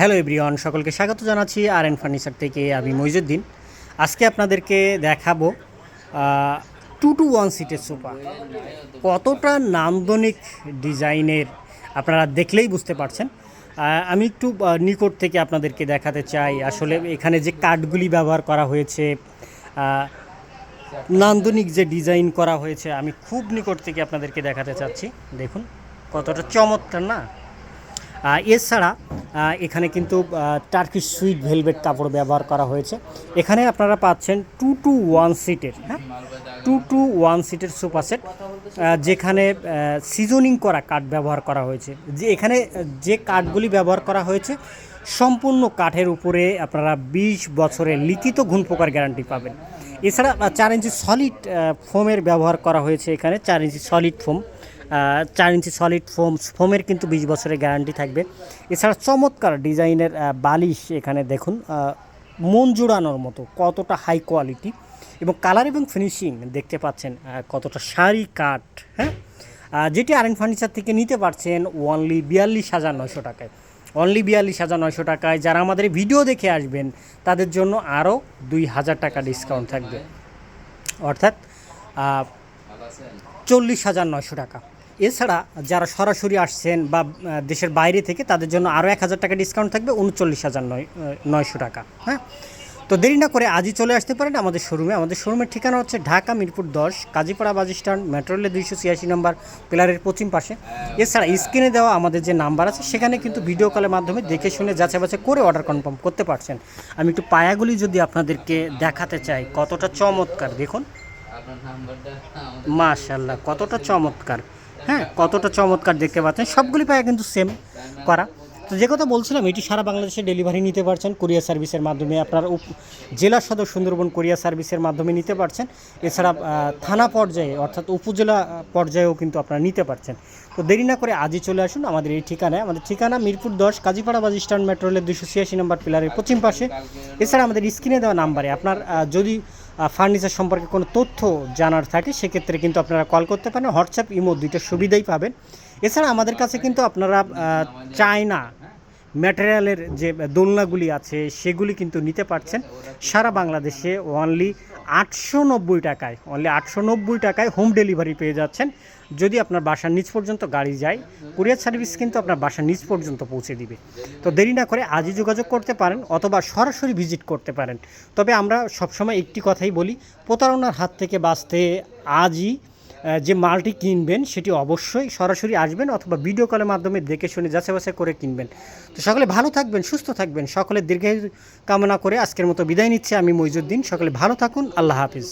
Hello everyone সকলকে স্বাগত জানাচ্ছি আর এন ফার্নিচার থেকে আমি মইজুদ্দিন। আজকে আপনাদেরকে দেখাবো টু টু ওয়ান সিটের সোফা কতটা নান্দনিক ডিজাইনের আপনারা দেখলেই বুঝতে পারছেন। আমি একটু নিকট থেকে আপনাদেরকে দেখাতে চাই, আসলে এখানে যে কাঠগুলি ব্যবহার করা হয়েছে নান্দনিক যে ডিজাইন করা হয়েছে, আমি খুব নিকট থেকে আপনাদেরকে দেখাতে চাচ্ছি। দেখুন, কতটা চমৎকার না? এছাড়া এখানে কিন্তু টার্কিশ সুইট ভেলভেট কাপড় ব্যবহার করা হয়েছে। এখানে আপনারা পাচ্ছেন টু টু ওয়ান সিটের হ্যাঁ? টু টু ওয়ান সিটের সোফা সেট যেখানে সিজনিং করা কাঠ ব্যবহার করা হয়েছে। যে এখানে, যে কাঠগুলি ব্যবহার করা হয়েছে, সম্পূর্ণ কাঠের উপরে আপনারা বিশ বছরের লিখিত ঘুণ পোকার গ্যারান্টি পাবেন। এছাড়া চার ইঞ্চি সলিড ফোমের ব্যবহার করা হয়েছে এখানে, চার ইঞ্চি সলিড ফোম চার ইঞ্চি সলিড ফোম ফোমের কিন্তু বিশ বছরের গ্যারান্টি থাকবে। এছাড়া চমৎকার ডিজাইনের বালিশ এখানে দেখুন মন জোড়ানোর মতো, কতটা হাই কোয়ালিটি এবং কালার এবং ফিনিশিং দেখতে পাচ্ছেন কতটা শাড়ি কাঠ হ্যাঁ? যেটি আরেন ফার্নিচার থেকে নিতে পারছেন ওনলি বিয়াল্লিশ হাজার নয়শো টাকায়। অনলি বিয়াল্লিশ হাজার নয়শো টাকায়। যারা আমাদের ভিডিও দেখে আসবেন, তাদের জন্য আরও দুই হাজার টাকা ডিসকাউন্ট থাকবে। অর্থাৎ চল্লিশ হাজার নয়শো টাকা। এছাড়া যারা সরাসরি আসছেন বা দেশের বাইরে থেকে তাদের জন্য আরও এক হাজার টাকা ডিসকাউন্ট থাকবে উনচল্লিশ হাজার নয় নয়শো টাকা হ্যাঁ? তো দেরি না করে আজই চলে আসতে পারেন আমাদের শোরুমে আমাদের শোরুমের ঠিকানা হচ্ছে ঢাকা মিরপুর দশ কাজীপাড়া বাস স্ট্যান্ড মেট্রো রেলের দুইশো ছিয়াশি নম্বর পিলারের পশ্চিম পাশে। এছাড়া স্ক্রিনে দেওয়া আমাদের যে নাম্বার আছে সেখানে কিন্তু ভিডিও কলের মাধ্যমে দেখে শুনে যাচাই বাছাই করে অর্ডার কনফার্ম করতে পারছেন। আমি একটু পায়াগুলি যদি আপনাদেরকে দেখাতে চাই কতটা চমৎকার দেখুন। মাশাল্লাহ কতটা চমৎকার। হ্যাঁ কতটা চমৎকার দেখতে পাচ্ছেন, সবগুলি পায়ে কিন্তু সেম করা। তো যে কথা বলছিলাম, এটি সারা বাংলাদেশে ডেলিভারি নিতে পারছেন কুরিয়ার সার্ভিসের মাধ্যমে আপনার জেলা সদর সুন্দরবন কুরিয়ার সার্ভিসের মাধ্যমে নিতে পারছেন। এছাড়া থানা পর্যায়ে, অর্থাৎ উপজেলা পর্যায়েও কিন্তু আপনারা নিতে পারছেন। তো দেরি না করে আজই চলে আসুন আমাদের এই ঠিকানায়। আমাদের ঠিকানা মিরপুর দশ, কাজীপাড়া বাস স্ট্যান্ড, মেট্রো রেলের দুশো ছিয়াশি নম্বর পিলারের পশ্চিম পাশে। এছাড়া আমাদের স্ক্রিনে দেওয়া নাম্বারে আপনার যদি ফার্নিচার সম্পর্কে কোনো তথ্য জানার থাকে, সেক্ষেত্রে কিন্তু আপনারা কল করতে পারেন। হোয়াটসঅ্যাপ ইমো দুইটা সুবিধাই পাবেন। এছাড়া আমাদের কাছে কিন্তু আপনারা চায়না ম্যাটেরিয়ালের যে দোলনাগুলি আছে, সেগুলি কিন্তু নিতে পারছেন। সারা বাংলাদেশে অনলি আটশো নব্বই টাকায় অনলি আটশো নব্বই টাকায় হোম ডেলিভারি পেয়ে যাচ্ছেন। যদি আপনার বাসার নিচ পর্যন্ত গাড়ি যায় কুরিয়ার সার্ভিস কিন্তু আপনার বাসার নিচ পর্যন্ত পৌঁছে দিবে। তো দেরি না করে আজই যোগাযোগ করতে পারেন অথবা সরাসরি ভিজিট করতে পারেন। তবে আমরা সবসময় একটি কথাই বলি, প্রতারণার হাত থেকে বাঁচতে আজই যে মালটি কিনবেন, সেটি অবশ্যই সরাসরি আসবেন অথবা ভিডিও কলের মাধ্যমে দেখে শুনে যাচাই বাছাই করে কিনবেন। তো সকলে ভালো থাকবেন, সুস্থ থাকবেন সকলে দীর্ঘায়ু কামনা করে আজকের মতো বিদায় নিচ্ছে আমি মইজুদ্দিন সকলে ভালো থাকুন, আল্লাহ হাফিজ।